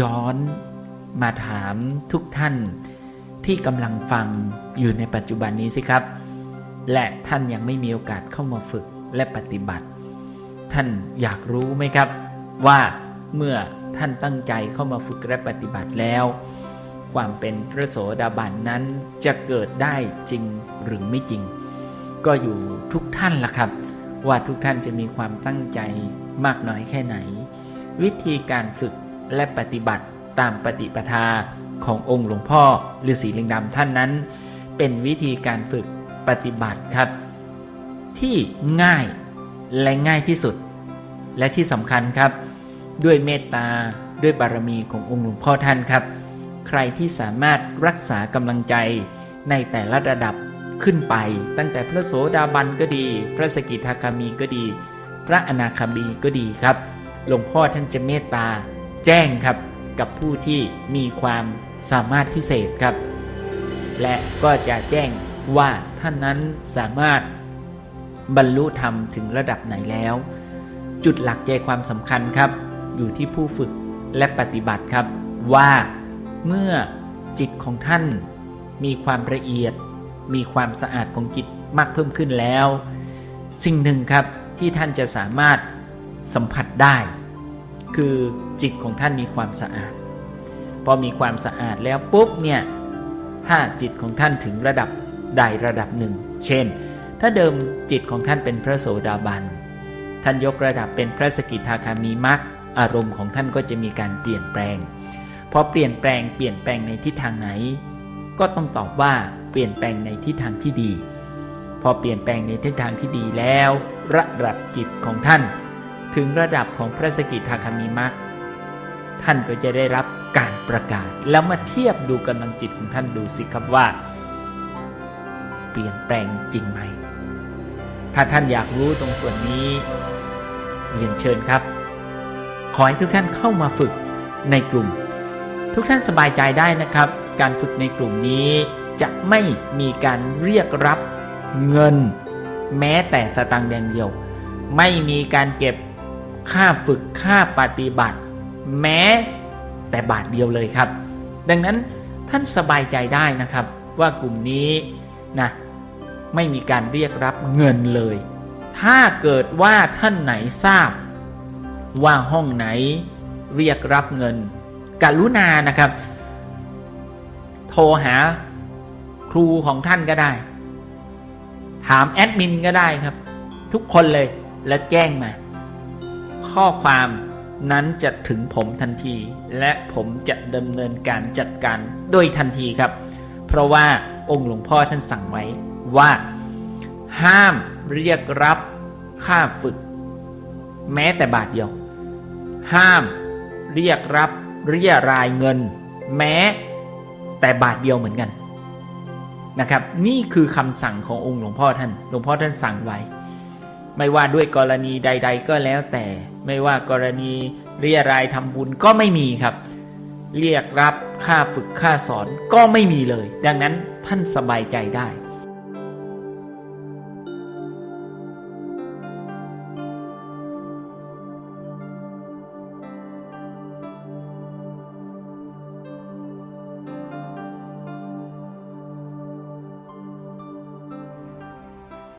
ย้อนมาถามทุกท่านที่กำลังฟังอยู่ในปัจจุบันนี้สิครับ และท่านยังไม่มีโอกาสเข้ามาฝึกและปฏิบัติ ท่านอยากรู้ไหมครับ ว่าเมื่อท่านตั้งใจเข้ามาฝึกและปฏิบัติแล้ว ความเป็นพระโสดาบันนั้นจะเกิดได้จริงหรือไม่จริง ก็อยู่ทุกท่านละครับ ว่าทุกท่านจะมีความตั้งใจมากน้อยแค่ไหน วิธีการฝึก และปฏิบัติตามปฏิปทาขององค์หลวงพ่อฤาษีลิงดำท่านนั้น เป็นวิธีการฝึกปฏิบัติครับ ที่ง่ายและง่ายที่สุด และที่สำคัญครับ ด้วยเมตตาด้วยบารมีขององค์หลวงพ่อท่านครับ ใครที่สามารถรักษากำลังใจในแต่ละระดับขึ้นไป ตั้งแต่พระโสดาบันก็ดี พระสกิทาคามีก็ดี พระอนาคามีก็ดีครับหลวงพ่อท่านจะเมตตา แจ้งครับกับผู้ที่มีความสามารถพิเศษครับ และก็จะแจ้งว่าท่านนั้นสามารถบรรลุธรรมถึงระดับไหนแล้ว จุดหลักใจความสำคัญครับ อยู่ที่ผู้ฝึกและปฏิบัติครับ ว่าเมื่อจิตของท่านมีความละเอียด มีความสะอาดของจิตมากเพิ่มขึ้นแล้ว สิ่งหนึ่งครับที่ท่านจะสามารถสัมผัสได้ คือจิตของท่านมีความสะอาด พอมีความสะอาดแล้วปุ๊บเนี่ยถ้าจิตของท่านถึงระดับใดระดับหนึ่ง เช่น ถ้าเดิมจิตของท่านเป็นพระโสดาบัน ท่านยกระดับเป็นพระสกิทาคามีมรรคอารมณ์ของท่านก็จะมีการเปลี่ยนแปลง พอเปลี่ยนแปลงเปลี่ยนแปลงในทิศทางไหน ก็ต้องตอบว่าเปลี่ยนแปลงในทิศทางที่ดี พอเปลี่ยนแปลงในทิศทางที่ดีแล้ว ระดับจิตของท่าน ถึงระดับของพระสกิทาคามีมรรคท่านก็จะได้รับการประกาศ แล้วมาเทียบดูกำลังจิตของท่านดูสิครับว่า เปลี่ยนแปลงจริงไหม ถ้าท่านอยากรู้ตรงส่วนนี้เรียนเชิญครับ ขอให้ทุกท่านเข้ามาฝึกในกลุ่ม ทุกท่านสบายใจได้นะครับ การฝึกในกลุ่มนี้จะไม่มีการเรียกรับเงิน แม้แต่สตังค์แดงเดียว ไม่มีการเก็บ ค่าฝึกค่าปฏิบัติ แม้แต่บาทเดียวเลยครับ ดังนั้นท่านสบายใจได้นะครับ ว่ากลุ่มนี้นะไม่มีการเรียกรับเงินเลย ถ้าเกิดว่าท่านไหนทราบ ว่าห้องไหนเรียกรับเงินกรุณานะครับ โทรหาครูของท่านก็ได้ ถามแอดมินก็ได้ครับ ทุกคนเลยและแจ้งมา ข้อความนั้นจะถึงผมทันที และผมจะดำเนินการจัดการโดยทันทีครับ เพราะว่าองค์หลวงพ่อท่านสั่งไว้ว่า ห้ามเรียกรับค่าฝึก แม้แต่บาทเดียว ห้ามเรียกรับเรียรายเงิน แม้แต่บาทเดียวเหมือนกันนะครับ นี่คือคำสั่งขององค์หลวงพ่อท่าน หลวงพ่อท่านสั่งไว้ ไม่ว่าด้วยกรณีใด ๆ ก็แล้วแต่ ไม่ว่ากรณีเรียรายทำบุญก็ไม่มีครับ เรียกรับค่าฝึกค่าสอนก็ไม่มีเลย ดังนั้นท่านสบายใจได้